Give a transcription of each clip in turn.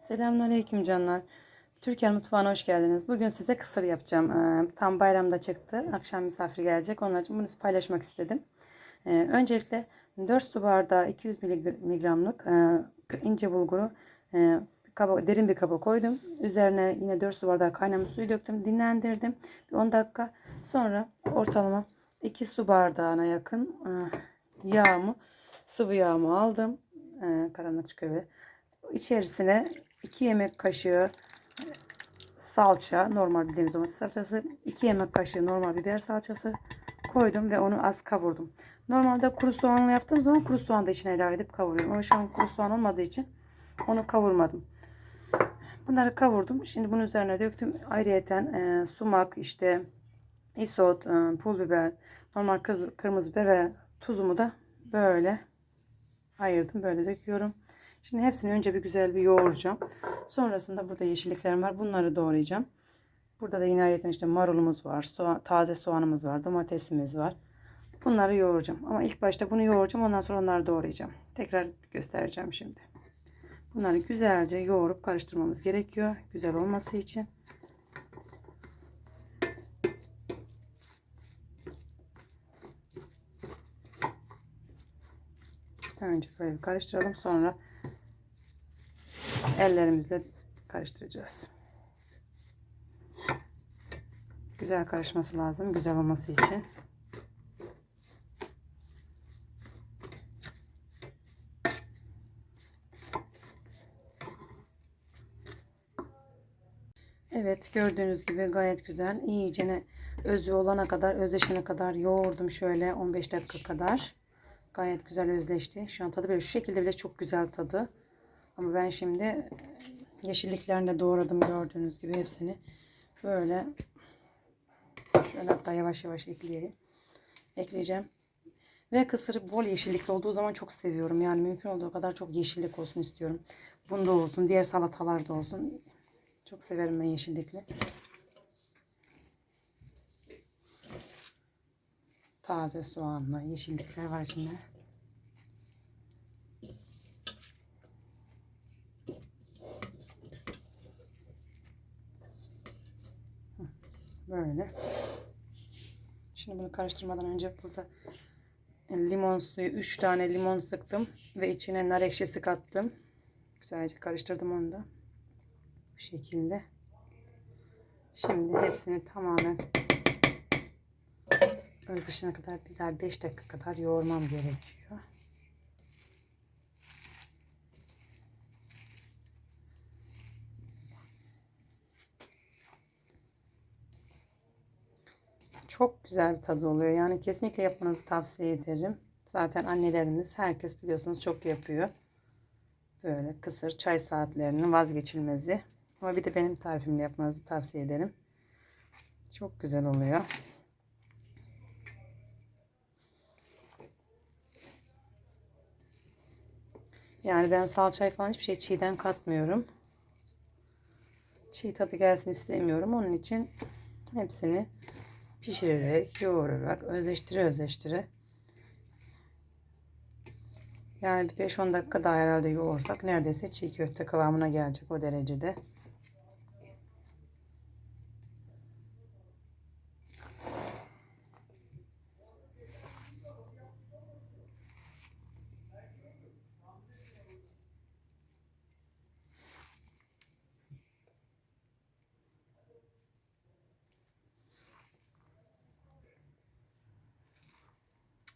Selamünaleyküm canlar. Türkiye mutfağına hoş geldiniz. Bugün size kısır yapacağım. Ee, tam bayramda çıktı. Akşam misafir gelecek. Onun için bunu paylaşmak istedim. Ee, öncelikle 4 su bardağı 200 miligramlık e, ince bulguru e, kaba, derin bir kaba koydum. Üzerine yine 4 su bardağı kaynamış suyu döktüm. Dinlendirdim. Bir 10 dakika sonra ortalama 2 su bardağına yakın e, yağımı sıvı yağımı aldım. E, karanlık çıkıyor. ve İçerisine 2 yemek kaşığı salça, normal bildiğimiz domates salçası, 2 yemek kaşığı normal biber salçası koydum ve onu az kavurdum. Normalde kuru soğanla yaptığım zaman kuru soğan da içine ilave edip kavuruyorum. Ama şu an kuru soğan olmadığı için onu kavurmadım. Bunları kavurdum. Şimdi bunun üzerine döktüm. Ayrıyeten e, sumak, işte isot, e, pul biber, normal kız, kırmızı biber ve tuzumu da böyle ayırdım. Böyle döküyorum. Şimdi hepsini önce bir güzel bir yoğuracağım. Sonrasında burada yeşilliklerim var. Bunları doğrayacağım. Burada da yine ayrıca işte marulumuz var. Soğan, taze soğanımız var. Domatesimiz var. Bunları yoğuracağım. Ama ilk başta bunu yoğuracağım. Ondan sonra onları doğrayacağım. Tekrar göstereceğim şimdi. Bunları güzelce yoğurup karıştırmamız gerekiyor. Güzel olması için. Önce böyle karıştıralım. Sonra ellerimizle karıştıracağız. Güzel karışması lazım. Güzel olması için. Evet gördüğünüz gibi gayet güzel. İyicene özü olana kadar, özleşene kadar yoğurdum şöyle 15 dakika kadar. Gayet güzel özleşti. Şu an tadı böyle şu şekilde bile çok güzel tadı. Ama ben şimdi yeşilliklerini de doğradım gördüğünüz gibi hepsini. Böyle şöyle hatta yavaş yavaş ekleyeyim. Ekleyeceğim. Ve kısırı bol yeşillikli olduğu zaman çok seviyorum. Yani mümkün olduğu kadar çok yeşillik olsun istiyorum. Bunda olsun, diğer salatalarda olsun. Çok severim ben yeşillikli. Taze soğanla yeşillikler var içinde. Böyle. Şimdi bunu karıştırmadan önce burada limon suyu 3 tane limon sıktım ve içine nar ekşisi kattım. Güzelce karıştırdım onu da. Bu şekilde. Şimdi hepsini tamamen özleşene kadar bir daha 5 dakika kadar yoğurmam gerekiyor. Çok güzel bir tadı oluyor. Yani kesinlikle yapmanızı tavsiye ederim. Zaten annelerimiz herkes biliyorsunuz çok yapıyor. Böyle kısır çay saatlerinin vazgeçilmezi. Ama bir de benim tarifimle yapmanızı tavsiye ederim. Çok güzel oluyor. Yani ben salçayı falan hiçbir şey çiğden katmıyorum. Çiğ tadı gelsin istemiyorum. Onun için hepsini pişirerek, yoğurarak, özleştire özleştire. Yani bir 5-10 dakika daha herhalde yoğursak neredeyse çiğ köfte kıvamına gelecek o derecede.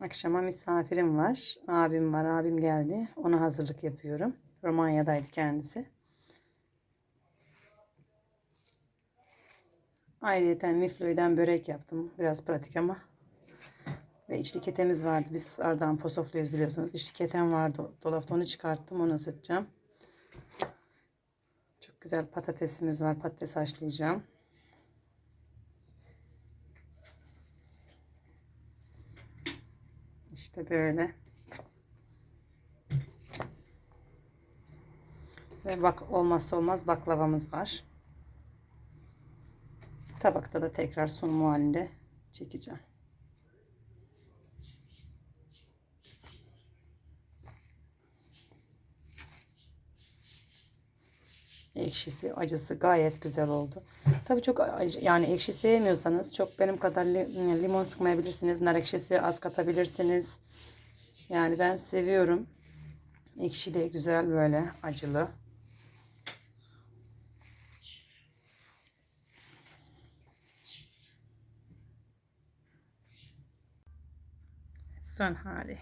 Akşama misafirim var. Abim var. Abim geldi. Ona hazırlık yapıyorum. Romanya'daydı kendisi. Ayrıca mifloy'den börek yaptım. Biraz pratik ama. Ve içli ketemiz vardı. Biz Ardahan Posofluyuz biliyorsunuz. İçli ketem vardı. Dolapta onu çıkarttım. Onu ısıtacağım. Çok güzel patatesimiz var. Patates haşlayacağım. İşte böyle. Ve bak olmazsa olmaz baklavamız var. Tabakta da tekrar sunum halinde çekeceğim. Ekşisi, acısı gayet güzel oldu. Tabii çok yani ekşi sevmiyorsanız çok benim kadar li- limon sıkmayabilirsiniz. Nar ekşisi az katabilirsiniz. Yani ben seviyorum. Ekşili, güzel böyle acılı. Son hali.